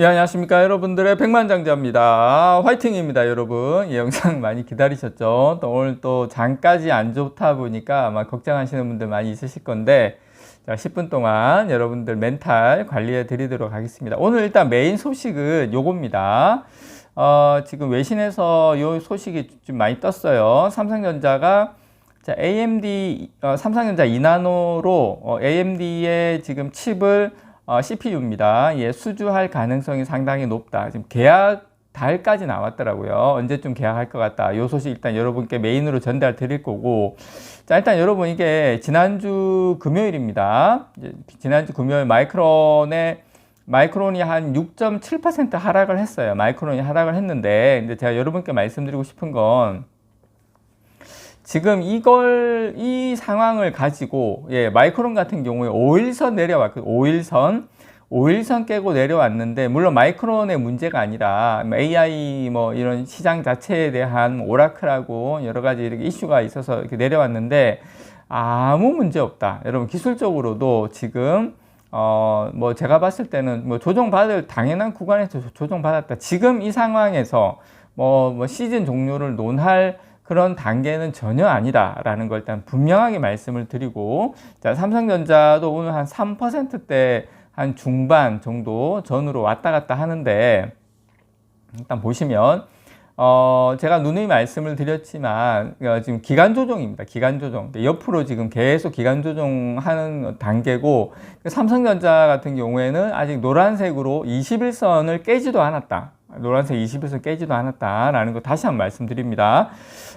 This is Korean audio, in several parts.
예, 안녕하십니까. 여러분들의 백만장자입니다. 화이팅입니다, 여러분. 이 영상 많이 기다리셨죠? 또 오늘 또 장까지 안 좋다 보니까 아마 걱정하시는 분들 많이 있으실 건데, 자, 10분 동안 여러분들 멘탈 관리해 드리도록 하겠습니다. 오늘 일단 메인 소식은 요겁니다. 어, 지금 외신에서 요 소식이 좀 많이 떴어요. 삼성전자가 자, AMD, 어, 삼성전자 2나노로 어, AMD의 지금 칩을 어, CPU입니다. 예, 수주할 가능성이 상당히 높다. 지금 계약 달까지 나왔더라고요. 언제쯤 계약할 것 같다. 이 소식 일단 여러분께 메인으로 전달 드릴 거고. 자, 일단 여러분 이게 지난주 금요일입니다. 지난주 금요일 마이크론의 마이크론이 한 6.7% 하락을 했어요. 마이크론이 하락을 했는데, 근데 제가 여러분께 말씀드리고 싶은 건 지금 이걸 이 상황을 가지고 예, 마이크론 같은 경우에 5일선 내려왔고 5일선 5일선 깨고 내려왔는데 물론 마이크론의 문제가 아니라 AI 뭐 이런 시장 자체에 대한 오라클하고 여러 가지 이렇게 이슈가 있어서 이렇게 내려왔는데 아무 문제 없다. 여러분 기술적으로도 지금 어 뭐 제가 봤을 때는 뭐 조정 받을 당연한 구간에서 조정 받았다. 지금 이 상황에서 뭐, 뭐 시즌 종료를 논할 그런 단계는 전혀 아니다라는 걸 일단 분명하게 말씀을 드리고 자, 삼성전자도 오늘 한 3%대 한 중반 정도 전으로 왔다 갔다 하는데 일단 보시면 어, 제가 누누이 말씀을 드렸지만, 어, 지금 기간 조정입니다. 기간 조정. 옆으로 지금 계속 기간 조정하는 단계고, 그 삼성전자 같은 경우에는 아직 노란색으로 21선을 깨지도 않았다. 노란색 21선 깨지도 않았다라는 거 다시 한번 말씀드립니다.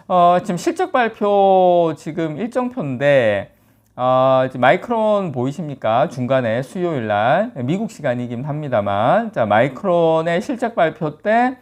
어, 지금 실적 발표 지금 일정표인데 어, 지금 마이크론 보이십니까? 중간에 수요일 날 미국 시간이긴 합니다만 자 마이크론의 실적 발표 때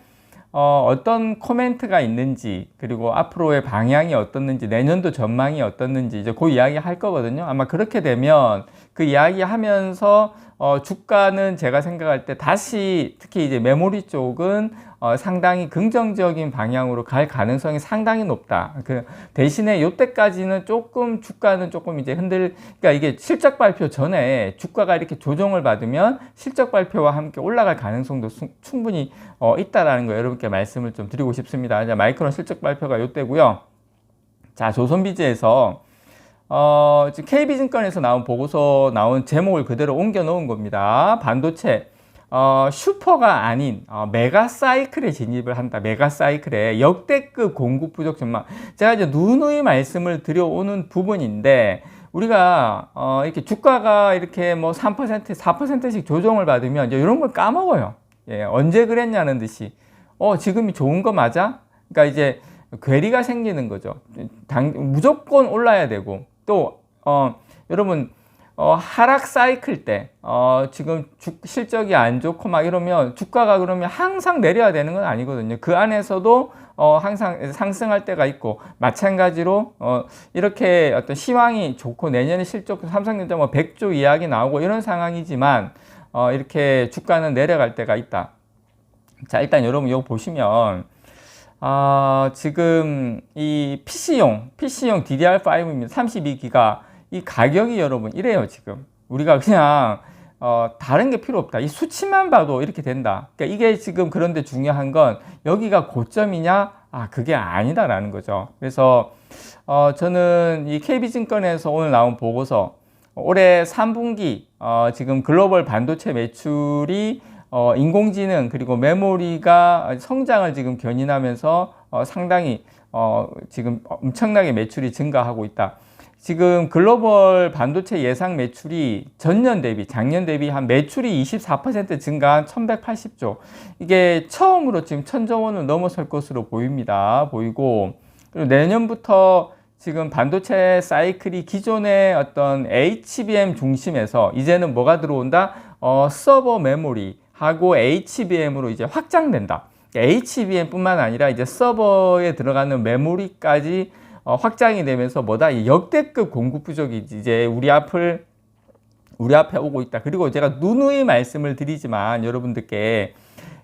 어, 어떤 코멘트가 있는지 그리고 앞으로의 방향이 어떻는지 내년도 전망이 어떻는지 이제 그 이야기 할 거거든요. 아마 그렇게 되면 그 이야기 하면서 어, 주가는 제가 생각할 때 다시 특히 이제 메모리 쪽은 어, 상당히 긍정적인 방향으로 갈 가능성이 상당히 높다. 그 대신에 요때까지는 조금 주가는 조금 이제 흔들, 그러니까 이게 실적 발표 전에 주가가 이렇게 조정을 받으면 실적 발표와 함께 올라갈 가능성도 수, 충분히 어, 있다라는 거 여러분께 말씀을 좀 드리고 싶습니다. 마이크론 실적 발표가 요때고요. 자, 조선비즈에서 어, 지금 KB증권에서 나온 보고서 나온 제목을 그대로 옮겨 놓은 겁니다. 반도체 어, 슈퍼가 아닌 어, 메가 사이클에 진입을 한다. 메가 사이클에 역대급 공급 부족 전망. 제가 이제 누누이 말씀을 드려오는 부분인데 우리가 어, 이렇게 주가가 이렇게 뭐 3%, 4%씩 조정을 받으면 이제 이런 걸 까먹어요. 예, 언제 그랬냐는 듯이 어, 지금이 좋은 거 맞아? 그러니까 이제 괴리가 생기는 거죠. 당, 무조건 올라야 되고 또 어, 여러분 어, 하락 사이클 때 어, 지금 주, 실적이 안 좋고 막 이러면 주가가 그러면 항상 내려야 되는 건 아니거든요. 그 안에서도 어, 항상 상승할 때가 있고 마찬가지로 어, 이렇게 어떤 시황이 좋고 내년에 실적 삼성전자 뭐 100조 이야기 나오고 이런 상황이지만 어, 이렇게 주가는 내려갈 때가 있다. 자 일단 여러분 이거 보시면 아, 지금 이 PC용, PC용 DDR5입니다. 32기가. 이 가격이 여러분 이래요, 지금. 우리가 그냥, 어, 다른 게 필요 없다. 이 수치만 봐도 이렇게 된다. 그러니까 이게 지금 그런데 중요한 건 여기가 고점이냐? 아, 그게 아니다라는 거죠. 그래서, 어, 저는 이 KB증권에서 오늘 나온 보고서 올해 3분기, 어, 지금 글로벌 반도체 매출이 어, 인공지능 그리고 메모리가 성장을 지금 견인하면서 어, 상당히 어, 지금 엄청나게 매출이 증가하고 있다. 지금 글로벌 반도체 예상 매출이 전년 대비, 작년 대비 한 매출이 24% 증가한 1180조. 이게 처음으로 지금 천조 원을 넘어설 것으로 보입니다. 보이고, 그리고 내년부터 지금 반도체 사이클이 기존의 어떤 HBM 중심에서 이제는 뭐가 들어온다? 어, 서버 메모리, 하고 HBM으로 이제 확장된다. HBM뿐만 아니라 이제 서버에 들어가는 메모리까지 어, 확장이 되면서 뭐다 역대급 공급 부족이 이제 우리 앞을 우리 앞에 오고 있다. 그리고 제가 누누이 말씀을 드리지만 여러분들께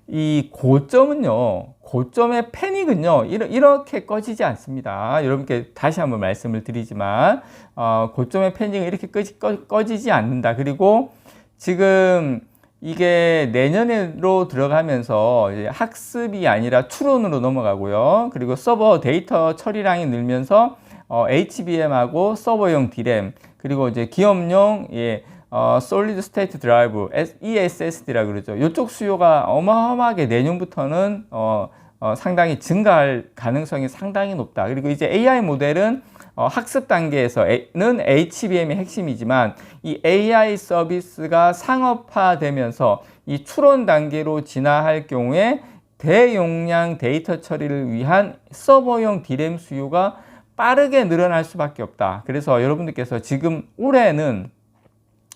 이 고점은요, 고점의 패닉은요, 이렇게 꺼지지 않습니다. 여러분께 다시 한번 말씀을 드리지만, 어, 고점의 패닉은 이렇게 꺼지, 꺼지지 않는다. 그리고 지금 이게 내년으로 들어가면서 학습이 아니라 추론으로 넘어가고요. 그리고 서버 데이터 처리량이 늘면서 어, HBM하고 서버용 D램 그리고 이제 기업용 예, 어, Solid State Drive ESSD라 그러죠. 이쪽 수요가 어마어마하게 내년부터는 어, 어, 상당히 증가할 가능성이 상당히 높다. 그리고 이제 AI 모델은 어, 학습 단계에서는 HBM이 핵심이지만 이 AI 서비스가 상업화되면서 이 추론 단계로 진화할 경우에 대용량 데이터 처리를 위한 서버용 D램 수요가 빠르게 늘어날 수밖에 없다. 그래서 여러분들께서 지금 올해는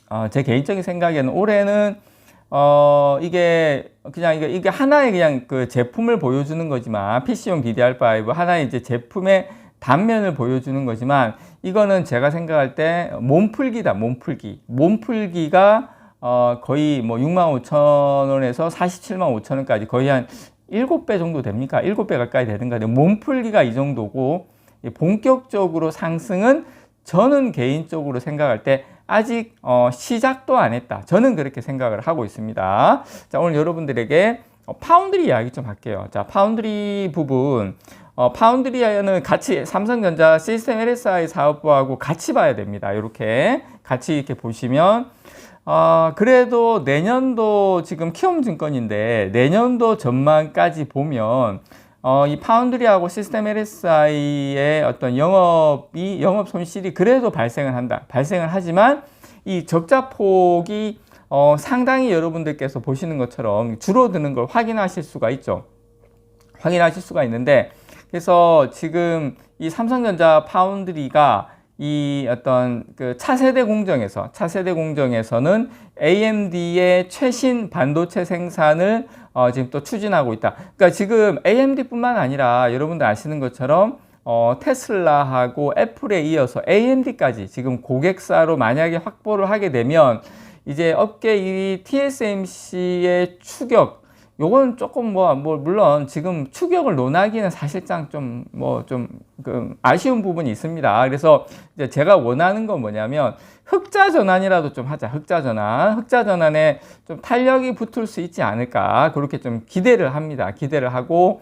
어, 제 개인적인 생각에는 올해는 어, 이게 그냥 이게, 이게 하나의 그냥 그 제품을 보여주는 거지만 PC용 DDR5 하나의 이제 제품의 단면을 보여주는 거지만 이거는 제가 생각할 때 몸풀기다 몸풀기 몸풀기가 어 거의 뭐 6만 5천 원에서 47만 5천 원까지 거의 한 7배 정도 됩니까? 7배 가까이 되는가? 몸풀기가 이 정도고 본격적으로 상승은 저는 개인적으로 생각할 때 아직 어 시작도 안 했다. 저는 그렇게 생각을 하고 있습니다. 자, 오늘 여러분들에게 파운드리 이야기 좀 할게요. 자, 파운드리 부분 어, 파운드리아는 같이 삼성전자 시스템 LSI 사업부하고 같이 봐야 됩니다. 이렇게 같이 이렇게 보시면 어, 그래도 내년도 지금 키움증권인데 내년도 전망까지 보면 어, 이 파운드리하고 시스템 LSI의 어떤 영업이 영업 손실이 그래도 발생을 한다. 발생을 하지만 이 적자 폭이 어, 상당히 여러분들께서 보시는 것처럼 줄어드는 걸 확인하실 수가 있죠. 확인하실 수가 있는데 그래서 지금 이 삼성전자 파운드리가 이 어떤 그 차세대 공정에서 차세대 공정에서는 AMD의 최신 반도체 생산을 어 지금 또 추진하고 있다. 그러니까 지금 AMD뿐만 아니라 여러분들 아시는 것처럼 어 테슬라하고 애플에 이어서 AMD까지 지금 고객사로 만약에 확보를 하게 되면 이제 업계 1위 TSMC의 추격 요건 조금 뭐, 뭐, 물론 지금 추격을 논하기는 사실상 좀, 뭐, 좀, 그, 아쉬운 부분이 있습니다. 그래서 이제 제가 원하는 건 뭐냐면, 흑자 전환이라도 좀 하자. 흑자 전환. 흑자 전환에 좀 탄력이 붙을 수 있지 않을까. 그렇게 좀 기대를 합니다. 기대를 하고,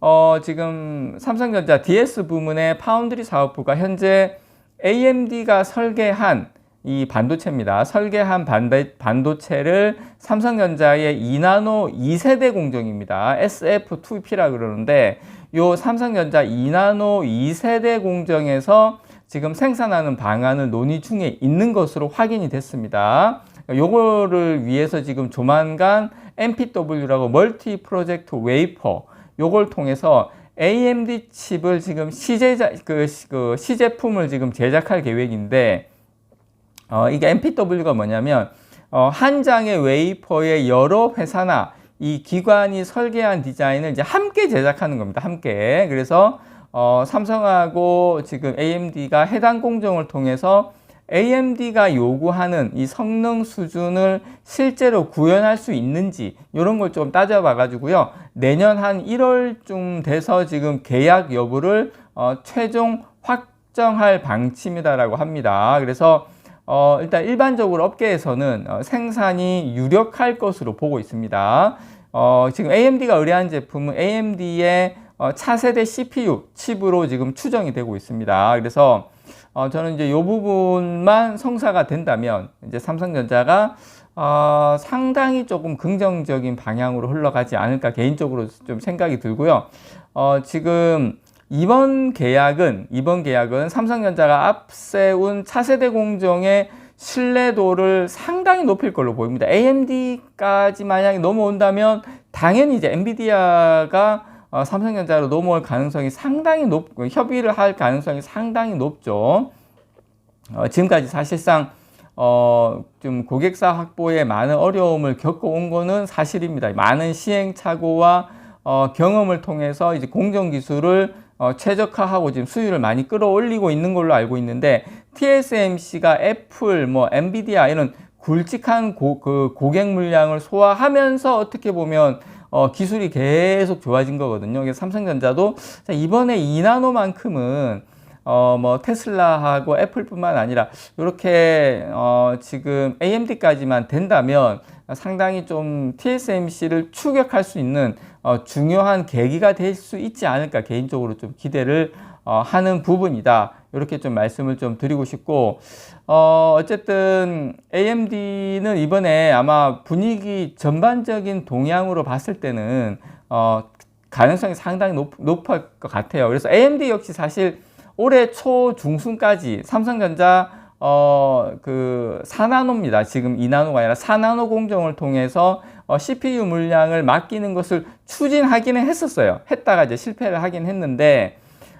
어, 지금 삼성전자 DS 부문의 파운드리 사업부가 현재 AMD가 설계한 이 반도체입니다. 설계한 반도, 체를 삼성전자의 2나노 2세대 공정입니다. SF2P라 그러는데 요 삼성전자 2나노 2세대 공정에서 지금 생산하는 방안을 논의 중에 있는 것으로 확인이 됐습니다. 요거를 위해서 지금 조만간 MPW라고 멀티 프로젝트 웨이퍼 요걸 통해서 AMD 칩을 지금 시제자 그, 그 시제품을 지금 제작할 계획인데 어, 이게 MPW가 뭐냐면 어, 한 장의 웨이퍼의 여러 회사나 이 기관이 설계한 디자인을 이제 함께 제작하는 겁니다. 함께. 그래서 어, 삼성하고 지금 AMD가 해당 공정을 통해서 AMD가 요구하는 이 성능 수준을 실제로 구현할 수 있는지 이런 걸 좀 따져봐 가지고요. 내년 한 1월쯤 돼서 지금 계약 여부를 어, 최종 확정할 방침이다라고 합니다. 그래서 어, 일단 일반적으로 업계에서는 어, 생산이 유력할 것으로 보고 있습니다. 어, 지금 AMD가 의뢰한 제품은 AMD의 어, 차세대 CPU 칩으로 지금 추정이 되고 있습니다. 그래서 어, 저는 이제 이 부분만 성사가 된다면 이제 삼성전자가 어, 상당히 조금 긍정적인 방향으로 흘러가지 않을까 개인적으로 좀 생각이 들고요. 어, 지금 이번 계약은 이번 계약은 삼성전자가 앞세운 차세대 공정의 신뢰도를 상당히 높일 걸로 보입니다. AMD까지 만약에 넘어온다면 당연히 이제 엔비디아가 어, 삼성전자로 넘어올 가능성이 상당히 높, 협의를 할 가능성이 상당히 높죠. 어, 지금까지 사실상 어, 좀 고객사 확보에 많은 어려움을 겪어온 거는 사실입니다. 많은 시행착오와 어, 경험을 통해서 이제 공정 기술을 어, 최적화하고 지금 수율을 많이 끌어올리고 있는 걸로 알고 있는데 TSMC가 애플, 뭐 엔비디아 이런 굵직한 고, 그 고객 물량을 소화하면서 어떻게 보면 어, 기술이 계속 좋아진 거거든요. 그래서 삼성전자도 이번에 2나노만큼은 어, 뭐 테슬라하고 애플뿐만 아니라 이렇게 어, 지금 AMD까지만 된다면 상당히 좀 TSMC를 추격할 수 있는 어, 중요한 계기가 될 수 있지 않을까 개인적으로 좀 기대를 어, 하는 부분이다. 이렇게 좀 말씀을 좀 드리고 싶고, 어, 어쨌든 AMD는 이번에 아마 분위기 전반적인 동향으로 봤을 때는, 어, 가능성이 상당히 높, 높을 것 같아요. 그래서 AMD 역시 사실 올해 초 중순까지 삼성전자 어, 그 4나노입니다. 지금 2나노가 아니라 4나노 공정을 통해서 어, CPU 물량을 맡기는 것을 추진하기는 했었어요. 했다가 이제 실패를 하긴 했는데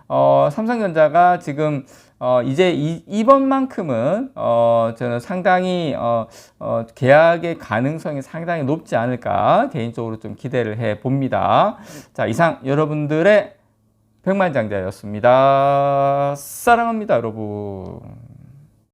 어, 삼성전자가 지금 어, 이제 이, 이번만큼은 어, 저는 상당히 어, 어, 계약의 가능성이 상당히 높지 않을까 개인적으로 좀 기대를 해 봅니다. 자, 이상 여러분들의 백만장자였습니다. 사랑합니다, 여러분.